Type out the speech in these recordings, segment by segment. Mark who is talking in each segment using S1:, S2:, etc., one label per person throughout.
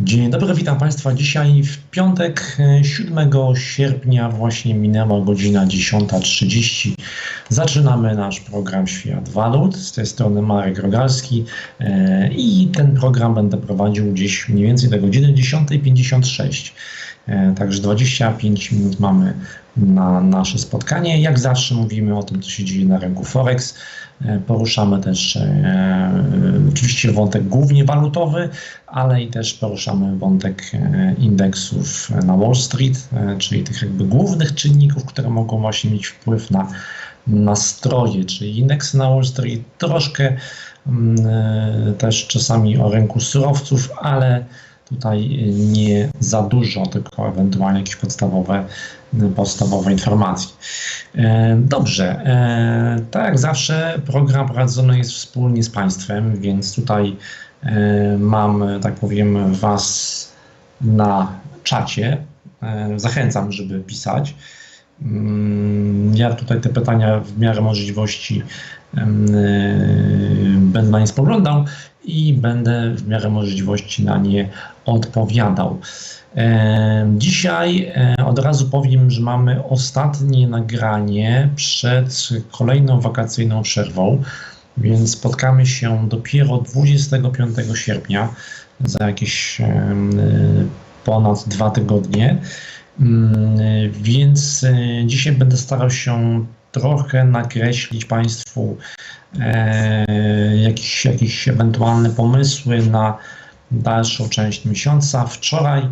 S1: Dzień dobry, witam Państwa. Dzisiaj w piątek, e, 7 sierpnia, właśnie minęła godzina 10.30. Zaczynamy nasz program Świat Walut. Z tej strony Marek Rogalski e, i ten program będę prowadził gdzieś mniej więcej do godziny 10.56. E, Także 25 minut mamy na nasze spotkanie. Jak zawsze mówimy o tym, co się dzieje na rynku Forex. E, Poruszamy też e, oczywiście wątek głównie walutowy, ale i też poruszamy wątek e, indeksów na Wall Street, czyli tych jakby głównych czynników, które mogą właśnie mieć wpływ na nastroje, czyli indeksy na Wall Street, troszkę mm, też czasami o rynku surowców, ale tutaj nie za dużo, tylko ewentualnie jakieś podstawowe, podstawowe informacje. E, Dobrze, e, tak jak zawsze program prowadzony jest wspólnie z Państwem, więc tutaj e, mam, tak powiem, Was na czacie. Zachęcam, żeby pisać. Mm, Ja tutaj te pytania w miarę możliwości e, będę na nie spoglądał i będę w miarę możliwości na nie odpowiadał. E, Dzisiaj e, od razu powiem, że mamy ostatnie nagranie przed kolejną wakacyjną przerwą, więc spotkamy się dopiero 25 sierpnia, za jakieś ponad dwa tygodnie. Mm, Więc e, dzisiaj będę starał się trochę nakreślić Państwu e, jakieś, jakieś ewentualne pomysły na dalszą część miesiąca. Wczoraj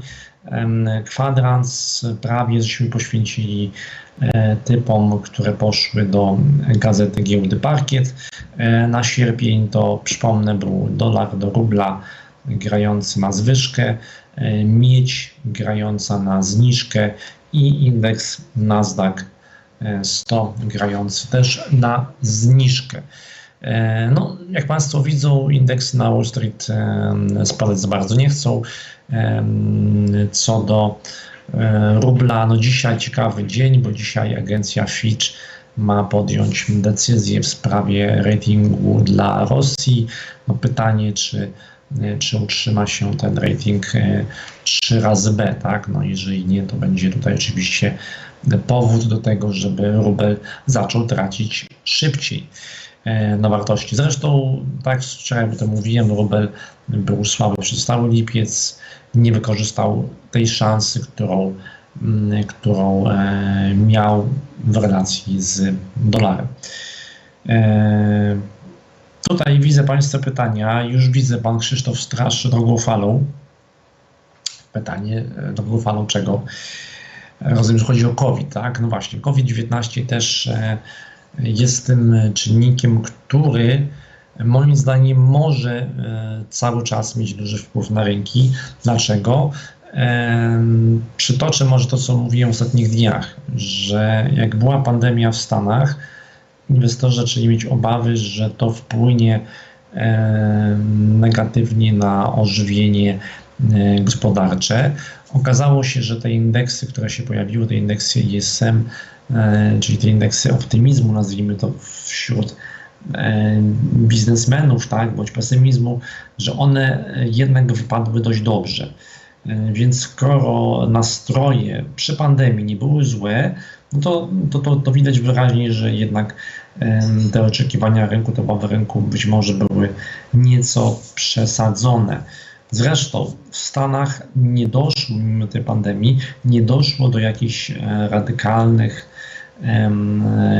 S1: em, kwadrans prawie żeśmy poświęcili e, typom, które poszły do gazety Giełdy Parkiet. E, Na sierpień to przypomnę był dolar do rubla grający na zwyżkę, e, miedź grająca na zniżkę i indeks Nasdaq e, 100 grający też na zniżkę. E, No, jak Państwo widzą, indeks na Wall Street e, spadać za bardzo nie chcą. E, Co do e, rubla, no dzisiaj ciekawy dzień, bo dzisiaj agencja Fitch ma podjąć decyzję w sprawie ratingu dla Rosji. No pytanie, czy, e, czy utrzyma się ten rating e, 3 razy B, tak? No jeżeli nie, to będzie tutaj oczywiście powód do tego, żeby rubel zaczął tracić szybciej e, na wartości. Zresztą, tak wczoraj o mówiłem, rubel był słaby przez cały lipiec, nie wykorzystał tej szansy, którą, którą e, miał w relacji z dolarem. Tutaj widzę Państwa pytania. Już widzę Pan Krzysztof Strasz drugą falą. Pytanie, e, drugą falą czego? Rozumiem, że chodzi o COVID, tak? No właśnie, COVID-19 też e, jest tym czynnikiem, który moim zdaniem może e, cały czas mieć duży wpływ na rynki. Dlaczego? Przytoczę może to, co mówiłem w ostatnich dniach, że jak była pandemia w Stanach, inwestorzy zaczęli mieć obawy, że to wpłynie em, negatywnie na ożywienie e, gospodarcze. Okazało się, że te indeksy, które się pojawiły, te indeksy ISM, e, czyli te indeksy optymizmu, nazwijmy to wśród e, biznesmenów, tak, bądź pesymizmu, że one jednak wypadły dość dobrze. E, Więc skoro nastroje przy pandemii nie były złe, no to, to, to, to widać wyraźnie, że jednak te oczekiwania rynku, te obawy rynku być może były nieco przesadzone. Zresztą w Stanach nie doszło, mimo tej pandemii, nie doszło do jakichś e, radykalnych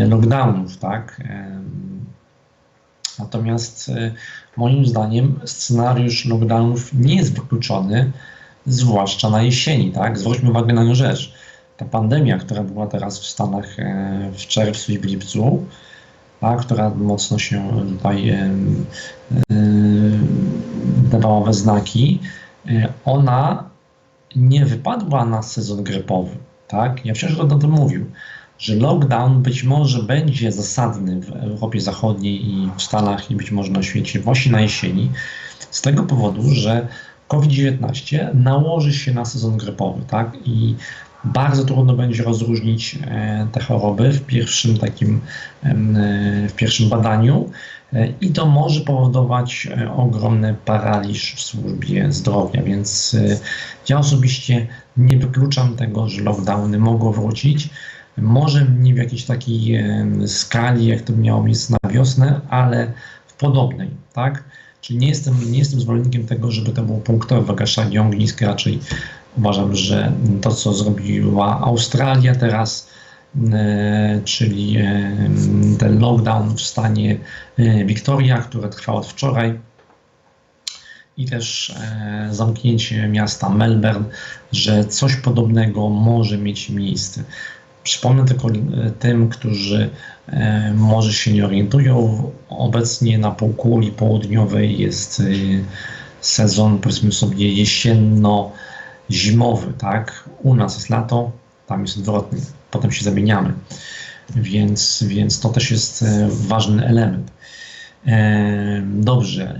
S1: lockdownów, tak? Natomiast e, moim zdaniem scenariusz lockdownów nie jest wykluczony, zwłaszcza na jesieni, tak? Zwróćmy uwagę na jedną rzecz. Ta pandemia, która była teraz w Stanach e, w czerwcu i w lipcu, tak, która mocno się tutaj e, e, dawała we znaki, ona nie wypadła na sezon grypowy, tak? Ja wciąż o tym mówił, że lockdown być może będzie zasadny w Europie Zachodniej i w Stanach i być może na świecie właśnie na jesieni, z tego powodu, że COVID-19 nałoży się na sezon grypowy, tak? I Bardzo trudno będzie rozróżnić te choroby w pierwszym takim, w pierwszym badaniu i to może powodować ogromny paraliż w służbie zdrowia, więc ja osobiście nie wykluczam tego, że lockdowny mogą wrócić. Może nie w jakiejś takiej skali, jak to miało miejsce na wiosnę, ale w podobnej, tak? Czyli nie jestem, nie jestem zwolennikiem tego, żeby to było punktowe wygaszanie ognisk, raczej uważam, że to, co zrobiła Australia teraz, e, czyli e, ten lockdown w stanie e, Victoria, które trwa od wczoraj, i też zamknięcie miasta Melbourne, że coś podobnego może mieć miejsce. Przypomnę tylko tym, którzy E, może się nie orientują. Obecnie na półkuli południowej jest e, sezon, powiedzmy sobie, jesienno-zimowy, tak? U nas jest lato, tam jest odwrotnie, potem się zamieniamy. Więc, więc to też jest e, ważny element. Dobrze.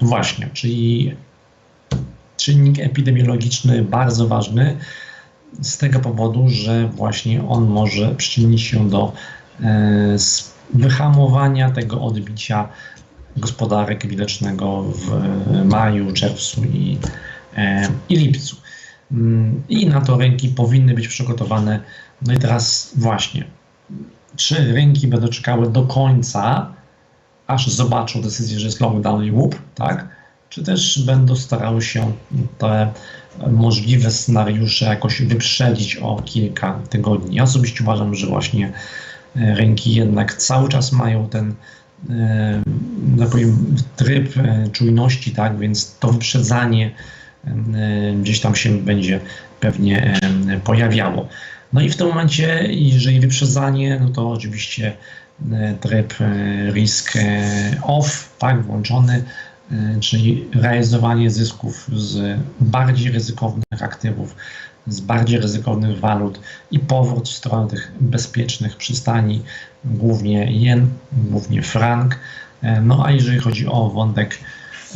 S1: Właśnie, czyli czynnik epidemiologiczny bardzo ważny z tego powodu, że właśnie on może przyczynić się do e, wyhamowania tego odbicia gospodarek widocznego w maju, czerwcu i, e, i lipcu. Mm, I na to rynki powinny być przygotowane. No i teraz właśnie, czy rynki będą czekały do końca, aż zobaczą decyzję, że jest lockdown i łup, tak? Czy też będą starały się te możliwe scenariusze jakoś wyprzedzić o kilka tygodni. Ja osobiście uważam, że właśnie e, rynki jednak cały czas mają ten e, tak powiem, tryb e, czujności, tak, więc to wyprzedzanie gdzieś tam się będzie pewnie pojawiało. No i w tym momencie, jeżeli wyprzedzanie, no to oczywiście tryb risk off, tak, włączony, czyli realizowanie zysków z bardziej ryzykownych aktywów, z bardziej ryzykownych walut i powrót w stronę tych bezpiecznych przystani, głównie jen, głównie frank. E, no a jeżeli chodzi o wątek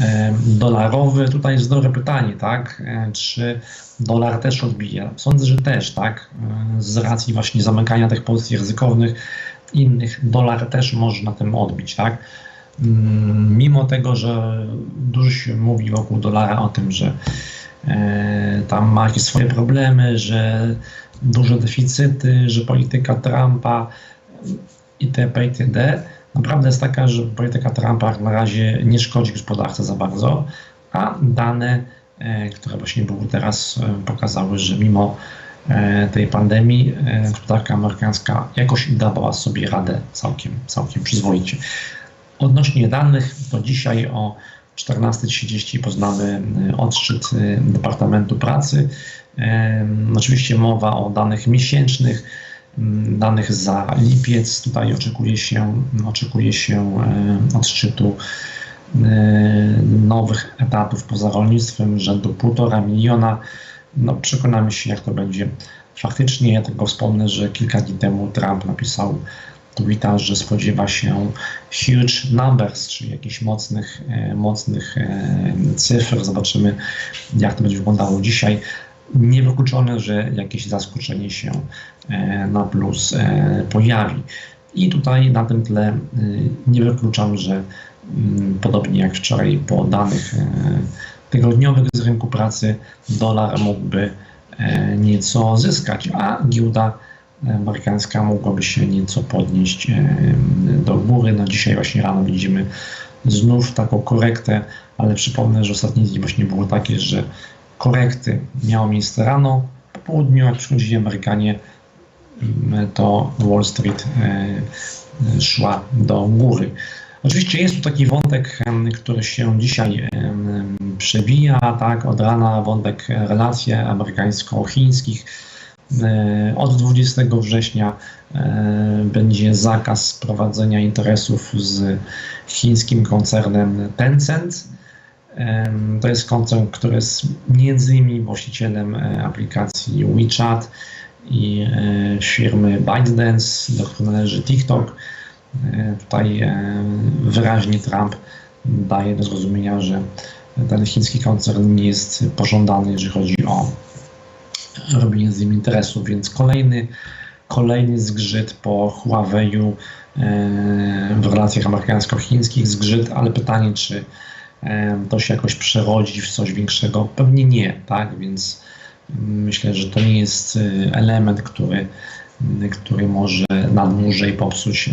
S1: e, dolarowy, tutaj jest dobre pytanie, tak? Czy dolar też odbija? Sądzę, że też, tak? Z racji właśnie zamykania tych pozycji ryzykownych innych, dolar też może na tym odbić, tak? Mm, mimo tego, że dużo się mówi wokół dolara o tym, że e, tam ma jakieś swoje problemy, że duże deficyty, że polityka Trumpa itp. itd. Naprawdę jest taka, że polityka Trumpa na razie nie szkodzi gospodarce za bardzo, a dane, e, które właśnie były teraz, e, pokazały, że mimo tej pandemii gospodarka amerykańska jakoś dawała sobie radę całkiem, całkiem przyzwoicie. Odnośnie danych, to dzisiaj o 14.30 poznamy e, odszczyt e, Departamentu Pracy. Oczywiście mowa o danych miesięcznych, danych za lipiec. Tutaj oczekuje się, oczekuje się e, odszczytu nowych etatów poza rolnictwem rzędu 1,5 miliona. No, przekonamy się, jak to będzie faktycznie. Ja tylko wspomnę, że kilka dni temu Trump napisał Wita, że spodziewa się huge numbers, czyli jakichś mocnych, e, mocnych e, cyfr. Zobaczymy, jak to będzie wyglądało dzisiaj. Niewykluczone, że jakieś zaskoczenie się e, na plus pojawi. I tutaj na tym tle nie wykluczam, że mm, podobnie jak wczoraj po danych tygodniowych z rynku pracy, dolar mógłby nieco zyskać, a giełda amerykańska mogłaby się nieco podnieść do góry. No dzisiaj właśnie rano widzimy znów taką korektę, ale przypomnę, że ostatnie dni właśnie było takie, że korekty miało miejsce rano, po południu jak przychodzili Amerykanie, to Wall Street e, szła do góry. Oczywiście jest tu taki wątek, który się dzisiaj przewija, tak, od rana wątek relacji amerykańsko-chińskich od 20 września e, będzie zakaz prowadzenia interesów z chińskim koncernem Tencent. E, to jest koncern, który jest między innymi właścicielem aplikacji WeChat i firmy ByteDance, do której należy TikTok. Tutaj wyraźnie Trump daje do zrozumienia, że ten chiński koncern nie jest pożądany, jeżeli chodzi o robienie z nim interesu, więc kolejny, kolejny zgrzyt po Huawei'u e, w relacjach amerykańsko-chińskich, zgrzyt, ale pytanie, czy e, to się jakoś przerodzi w coś większego? Pewnie nie, tak, więc myślę, że to nie jest e, element, który, który może na dłużej popsuć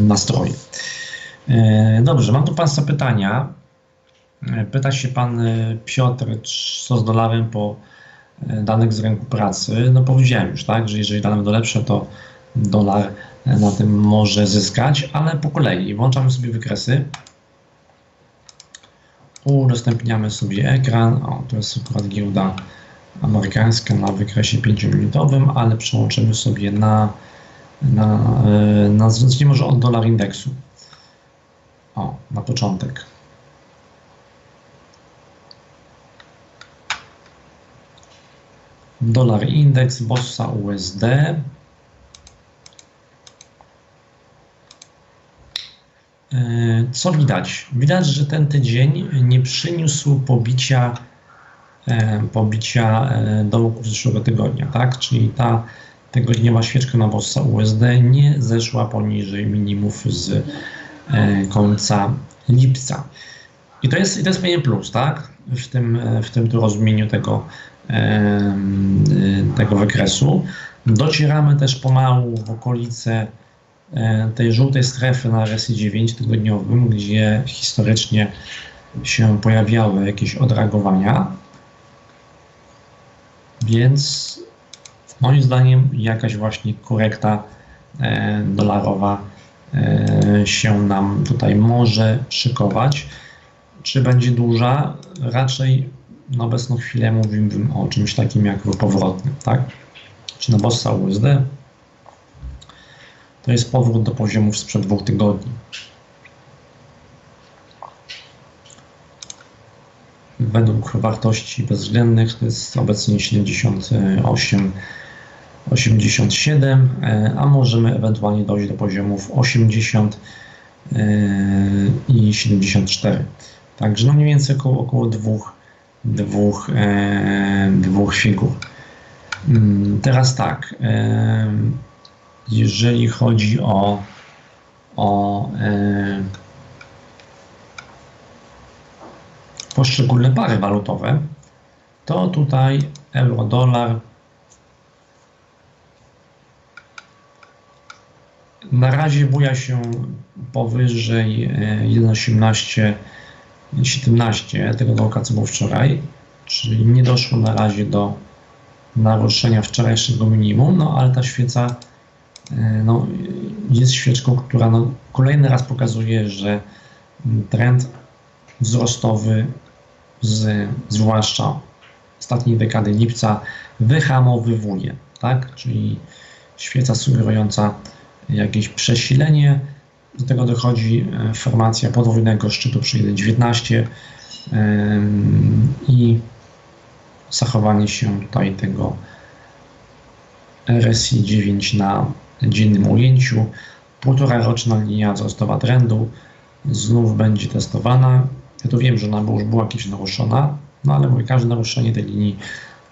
S1: nastroje. Dobrze, mam tu Państwa pytania. Pyta się Pan Piotr, co z dolarem po danych z rynku pracy, no powiedziałem już, tak, że jeżeli dane będą lepsze, to dolar na tym może zyskać, ale po kolei włączamy sobie wykresy. Udostępniamy sobie ekran. O, to jest akurat giełda amerykańska na wykresie 5-minutowym, ale przełączymy sobie na, na, na zacznijmy może od dolar indeksu. O, na początek. Dolar indeks, Bossa USD. E, co widać? Widać, że ten tydzień nie przyniósł pobicia, e, pobicia e, dołków zeszłego tygodnia, tak? Czyli ta tygodniowa świeczka na Bossa USD nie zeszła poniżej minimów z końca lipca. I to jest, i to jest pewien plus, tak? W tym, w tym tu rozumieniu tego, tego wykresu. Docieramy też pomału w okolice tej żółtej strefy na RSI 9 tygodniowym, gdzie historycznie się pojawiały jakieś odreagowania. Więc moim zdaniem jakaś właśnie korekta dolarowa się nam tutaj może szykować. Czy będzie duża? Raczej na obecną chwilę mówiłbym o czymś takim jak powrotnym, tak? Czy na Bossa USD to jest powrót do poziomów sprzed dwóch tygodni. Według wartości bezwzględnych to jest obecnie 78, 87, e, a możemy ewentualnie dojść do poziomów 80 e, i 74. Także no mniej więcej około, około dwóch dwóch, e, dwóch. Mm, teraz tak, e, jeżeli chodzi o, o e, poszczególne pary walutowe, to tutaj euro-dolar na razie buja się powyżej 1,18 17 tego dołka, co było wczoraj, czyli nie doszło na razie do naruszenia wczorajszego minimum, no ale ta świeca e, no, jest świeczką, która no, kolejny raz pokazuje, że trend wzrostowy, z, zwłaszcza ostatniej dekady lipca, wyhamowywuje, tak? Czyli świeca sugerująca jakieś przesilenie do tego dochodzi e, formacja podwójnego szczytu przy 1.19 i zachowanie się tutaj tego RSI 9 na dziennym ujęciu. Półtora roczna linia wzrostowa trendu znów będzie testowana. Ja tu wiem, że ona już była jakieś naruszona, no ale mówię, każde naruszenie tej linii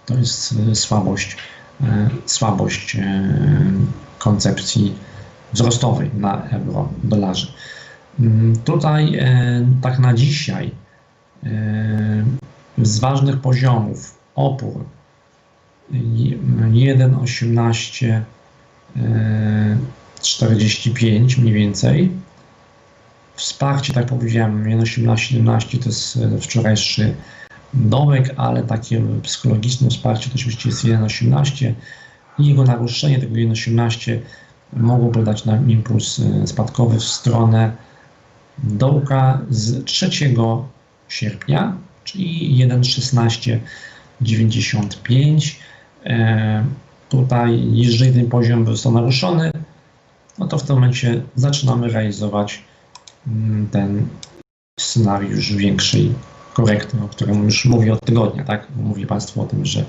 S1: to jest e, słabość, e, słabość koncepcji wzrostowej na euro dolarze. Mm, tutaj e, tak na dzisiaj e, z ważnych poziomów opór 1,18 45 mniej więcej. Wsparcie, tak powiedziałem, 1,18-17 to jest e, wczorajszy dołek, ale takie psychologiczne wsparcie to oczywiście jest 1,18 i jego naruszenie tego 1,18 mogłoby dać nam impuls y, spadkowy w stronę dołka z 3 sierpnia, czyli 1,1695. E, tutaj, jeżeli ten poziom został naruszony, no to w tym momencie zaczynamy realizować mm, ten scenariusz większej korekty, o którym już mówię od tygodnia, tak? Mówię Państwu o tym, że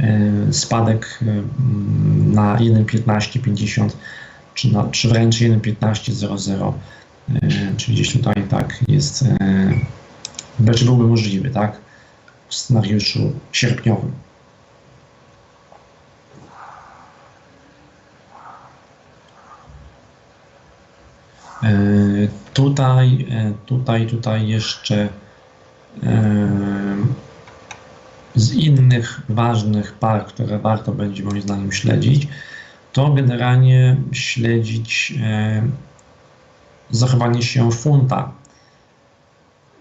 S1: Y, spadek y, mm, na 1,1550 czy, na, czy wręcz 1,1500, y, czyli gdzieś tutaj tak jest, czy byłby możliwy, tak, w scenariuszu sierpniowym. Tutaj, tutaj, tutaj jeszcze z innych ważnych par, które warto będzie moim zdaniem śledzić, to generalnie śledzić e, zachowanie się funta.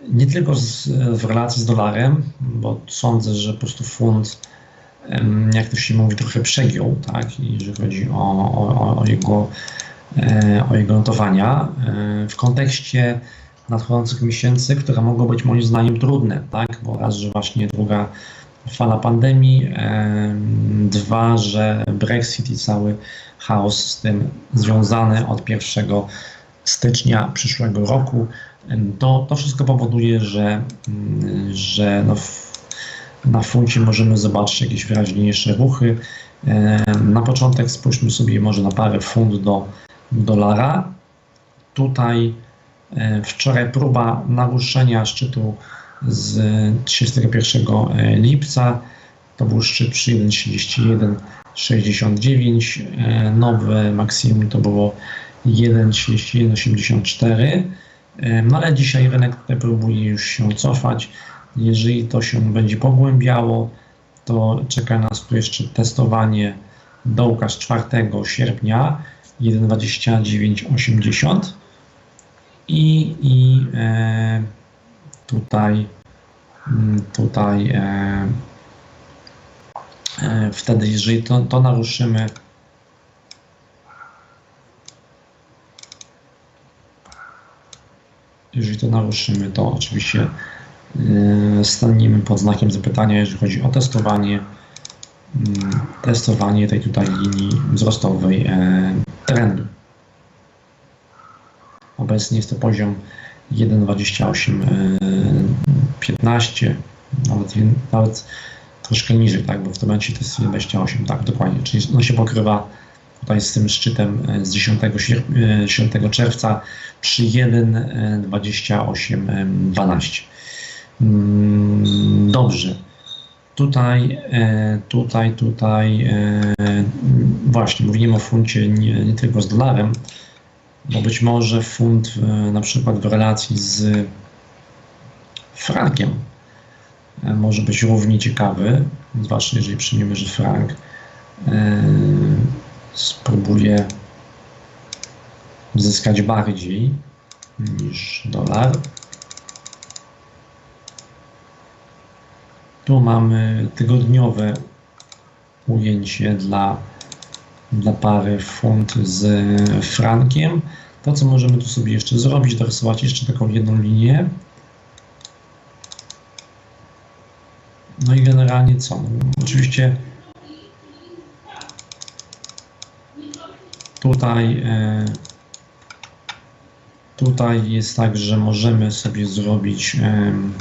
S1: Nie tylko z, w relacji z dolarem, bo sądzę, że po prostu funt, jak to się mówi, trochę przegiął, tak, jeżeli chodzi o, o, o jego e, o jego notowania e, w kontekście nadchodzących miesięcy, które mogą być moim zdaniem trudne, tak? Bo raz, że właśnie druga fala pandemii, dwa, że Brexit i cały chaos z tym związany od 1 stycznia przyszłego roku, to, to wszystko powoduje, że, mm, że no w, na funcie możemy zobaczyć jakieś wyraźniejsze ruchy. Na początek spójrzmy sobie może na parę funt do dolara. Tutaj wczoraj próba naruszenia szczytu z 31 lipca. To był szczyt przy 1,3169. E, Nowe maksimum to było 1,3184. E, No ale dzisiaj rynek tutaj próbuje już się cofać. Jeżeli to się będzie pogłębiało, to czeka nas tu jeszcze testowanie dołka z 4 sierpnia 1,2980 i, i e, tutaj mm, tutaj e, e, wtedy jeżeli to, to naruszymy jeżeli to naruszymy to oczywiście e, staniemy pod znakiem zapytania jeżeli chodzi o testowanie mm, testowanie tej tutaj linii wzrostowej e, trendu. Obecnie jest to poziom 1,2815, nawet, wię- nawet troszkę niżej, tak, bo w tym momencie to jest 1,28, tak, dokładnie, czyli on się pokrywa tutaj z tym szczytem e, z 10, sierp- e, 10 czerwca przy 1,2812. Mm, Dobrze. Tutaj, e, tutaj, tutaj, e, właśnie mówimy o funcie nie, nie tylko z dolarem, bo być może funt e, na przykład w relacji z frankiem e, może być równie ciekawy, zwłaszcza jeżeli przyjmiemy, że frank e, spróbuje zyskać bardziej niż dolar. Tu mamy tygodniowe ujęcie dla, dla pary funt z frankiem. To, co możemy tu sobie jeszcze zrobić, dorysować jeszcze taką jedną linię. No i generalnie co? No, oczywiście tutaj e, tutaj jest tak, że możemy sobie zrobić em,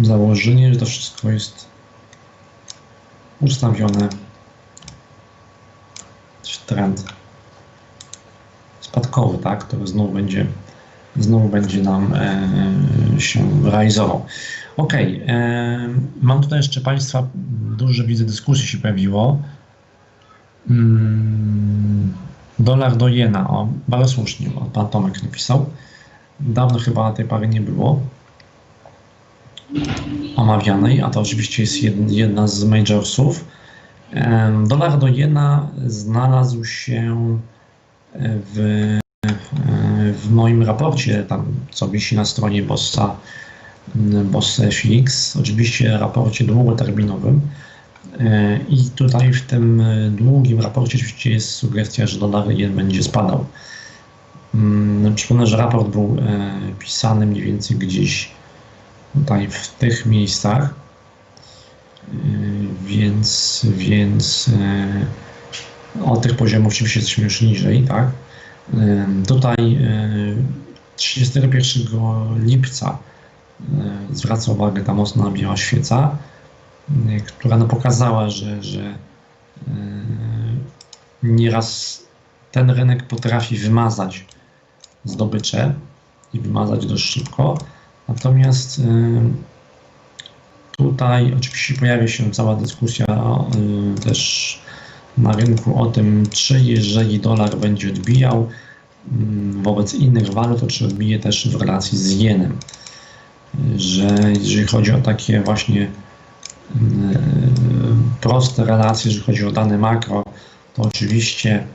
S1: założenie, że to wszystko jest ustawione w trend spadkowy, tak, który znowu będzie, znowu będzie nam e, się realizował. Ok, e, mam tutaj jeszcze Państwa, dużo widzę dyskusji się pojawiło. Mm, dolar do jena, o, bardzo słusznie, pan Tomek napisał. Dawno chyba tej pary nie było omawianej, a to oczywiście jest jed- jedna z majorsów. Em, Dolar do jena znalazł się w, w moim raporcie, tam co wisi na stronie Bossa, Bossa FX, oczywiście raporcie długoterminowym. E, I tutaj w tym e, długim raporcie oczywiście jest sugestia, że dolar jen będzie spadał. Mm, Przypomnę, że raport był e, pisany mniej więcej gdzieś tutaj w tych miejscach, Yy, więc, więc od tych poziomów oczywiście jesteśmy już niżej, tak? Tutaj yy, 31 lipca yy, zwraca uwagę ta mocna biała świeca, yy, która no pokazała, że, że nieraz ten rynek potrafi wymazać zdobycze i wymazać dość szybko. Natomiast y, tutaj oczywiście pojawia się cała dyskusja y, też na rynku o tym, czy jeżeli dolar będzie odbijał mm, wobec innych walut, to czy odbije też w relacji z jenem. Że jeżeli chodzi o takie właśnie mm, proste relacje, jeżeli chodzi o dane makro, to oczywiście,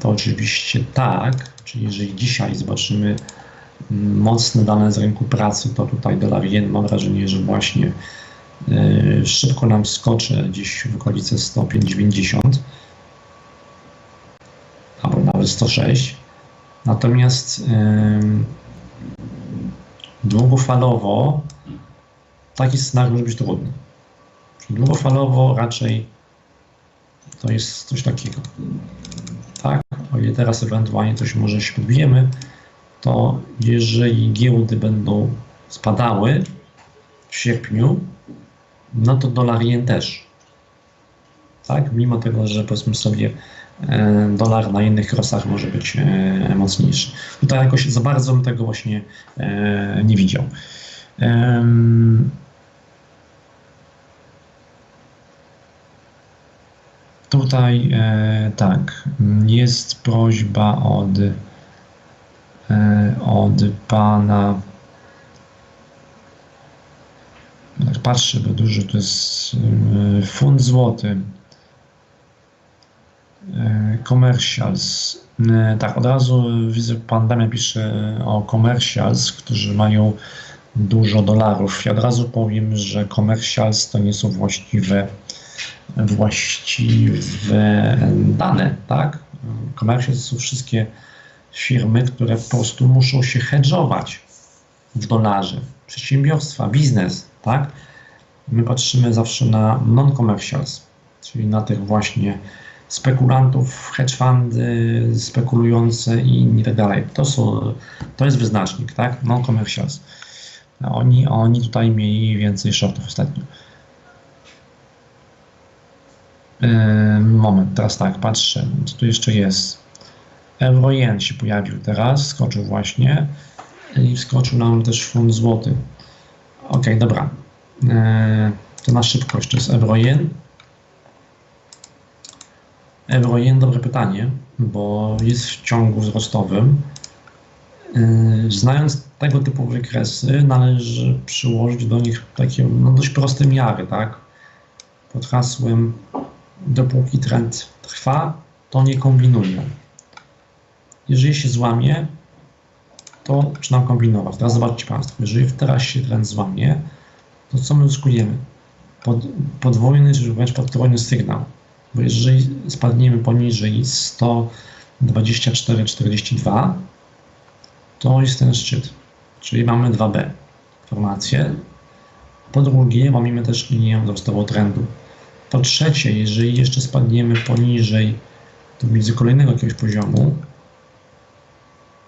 S1: to oczywiście tak, czyli jeżeli dzisiaj zobaczymy mm, mocne dane z rynku pracy, to tutaj dolar jen mam wrażenie, że właśnie y, szybko nam skoczy gdzieś w okolice 105,90 albo nawet 106. Natomiast długofalowo taki scenariusz może być trudny. Długofalowo raczej to jest coś takiego. Tak, o ile teraz ewentualnie coś może się to jeżeli giełdy będą spadały w sierpniu, no to dolar jen też. Tak, mimo tego, że powiedzmy sobie dolar na innych krosach może być e, mocniejszy. Tutaj jakoś za bardzo bym tego właśnie e, nie widział. Tutaj e, tak, jest prośba od, e, od pana. Tak patrzę, bo dużo to jest e, funt złoty. E, commercials. E, tak, od razu widzę, pan Damian pisze o commercials, którzy mają dużo dolarów. Ja od razu powiem, że commercials to nie są właściwe właściwe dane, tak? To są wszystkie firmy, które po prostu muszą się hedżować w dolarze. Przedsiębiorstwa, biznes, tak? My patrzymy zawsze na non-commercials, czyli na tych właśnie spekulantów, hedge fundy spekulujące i inni tak dalej. To, są, to jest wyznacznik, tak? Non-commercials. Oni, oni tutaj mieli więcej shortów ostatnio. Moment, teraz tak, patrzę, co tu jeszcze jest. Euro jen się pojawił teraz, skoczył właśnie i wskoczył nam też funt złoty. Ok, dobra. To na szybko jeszcze jest euro jen, dobre pytanie, bo jest w ciągu wzrostowym. Yy, znając tego typu wykresy, należy przyłożyć do nich takie no, dość proste miary, tak? Pod hasłem dopóki trend trwa, to nie kombinuję. Jeżeli się złamie, to zaczynam kombinować. Teraz zobaczcie Państwo, jeżeli teraz się trend złamie, to co my uzyskujemy? Pod, podwójny czy wręcz podwójny sygnał. Bo jeżeli spadniemy poniżej 124,42, to jest ten szczyt. Czyli mamy 2B formację. Po drugie, mamy też linię wzrostową trendu. Po trzecie, jeżeli jeszcze spadniemy poniżej, to widzę kolejnego jakiegoś poziomu,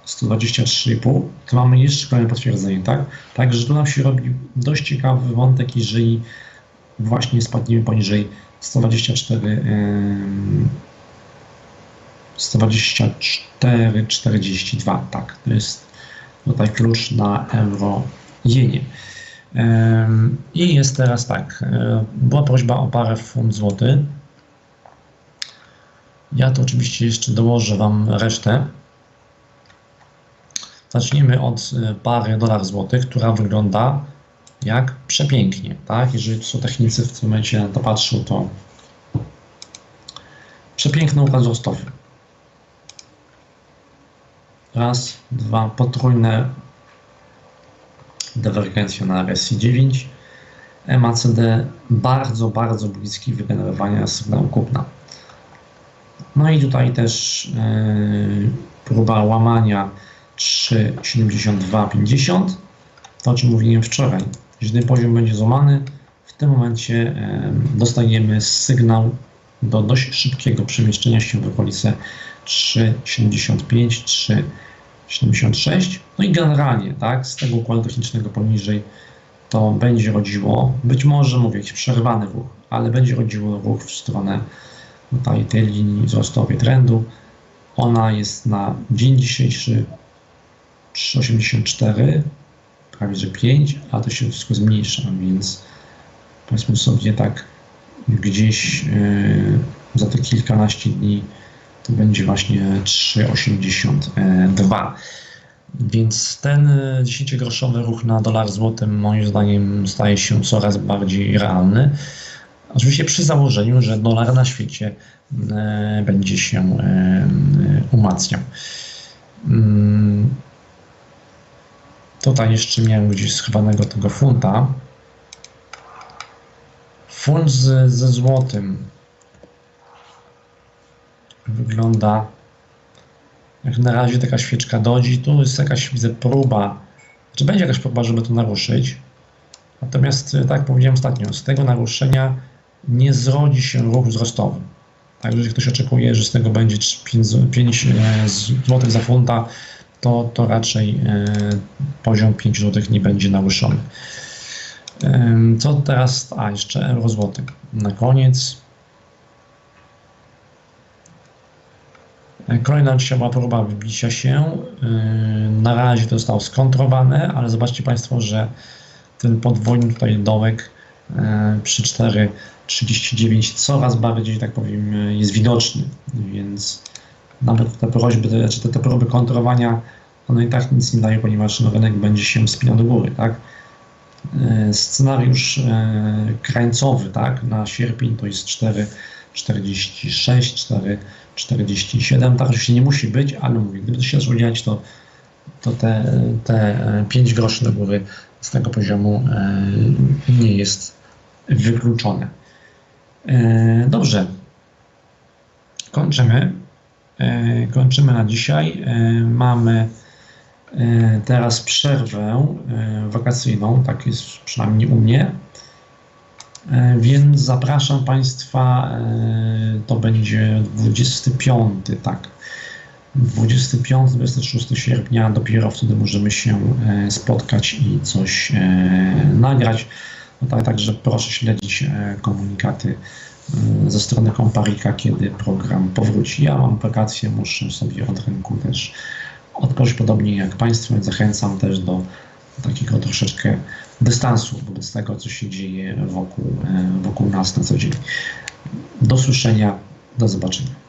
S1: 123,5, to mamy jeszcze kolejne potwierdzenie, tak? Także tu nam się robi dość ciekawy wątek, jeżeli właśnie spadniemy poniżej 124, 124,42, tak, to jest tutaj klucz na euro jenie. I jest teraz tak, e, była prośba o parę funt złoty. Ja to oczywiście jeszcze dołożę Wam resztę. Zaczniemy od e, pary dolar złoty, która wygląda jak przepięknie, tak? Jeżeli są technicy w tym momencie na to patrzą, to przepiękny układ wzrostowy. Raz, dwa, potrójne dywergencja na RSI 9, MACD bardzo, bardzo bliski wygenerowania sygnału kupna. No i tutaj też yy, próba łamania 3,7250, to o czym mówiłem wczoraj. Ten poziom będzie złamany, w tym momencie dostajemy sygnał do dość szybkiego przemieszczenia się w okolice 3,75, 3 76. No i generalnie, tak, z tego układu technicznego poniżej to będzie rodziło, być może mówię, jakiś przerwany ruch, ale będzie rodziło ruch w stronę tutaj tej linii wzrostowej trendu. Ona jest na dzień dzisiejszy 3,84, prawie że 5, a to się wszystko zmniejsza, więc powiedzmy sobie tak gdzieś yy, za te kilkanaście dni to będzie właśnie 3,82. Więc ten 10-groszowy ruch na dolar złotym moim zdaniem staje się coraz bardziej realny. Oczywiście przy założeniu, że dolar na świecie e, będzie się e, umacniał. Mm. Tutaj jeszcze miałem gdzieś schowanego tego funta. Funt z, ze złotym wygląda jak na razie taka świeczka dodzi. Tu jest jakaś, widzę, próba, czy będzie jakaś próba, żeby to naruszyć. Natomiast, tak jak powiedziałem ostatnio, z tego naruszenia nie zrodzi się ruch wzrostowy. Także jeżeli ktoś oczekuje, że z tego będzie 5, 5 zł za funta, to, to raczej e, poziom 5 zł nie będzie naruszony. E, co teraz? A, jeszcze euro. Na koniec. Kolejna dzisiejsza próba wybicia się. E, na razie to zostało skontrowane, ale zobaczcie Państwo, że ten podwójny tutaj dołek przy 4,39 coraz bardziej, tak powiem, jest widoczny, więc nawet te prośby, czy znaczy te, te próby kontrowania, one i tak nic nie dają, ponieważ no, rynek będzie się wspinał do góry, tak? E, scenariusz e, krańcowy, tak, na sierpień to jest 4,46, 4,47, tak oczywiście nie musi być, ale mówię, gdyby to się zaczęło dziać, to, to te, te 5 groszy do góry z tego poziomu e, nie jest wykluczone. Dobrze, kończymy. Kończymy na dzisiaj. Mamy teraz przerwę wakacyjną, tak jest przynajmniej u mnie. Więc zapraszam Państwa, to będzie 25, tak. 25-26 sierpnia dopiero wtedy możemy się spotkać i coś nagrać. No tak, także proszę śledzić komunikaty ze strony Komparika, kiedy program powróci. Ja mam wakacje, muszę sobie od rynku też odpocząć podobnie jak Państwo, więc zachęcam też do takiego troszeczkę dystansu wobec tego, co się dzieje wokół, wokół nas na co dzień. Do słyszenia, do zobaczenia.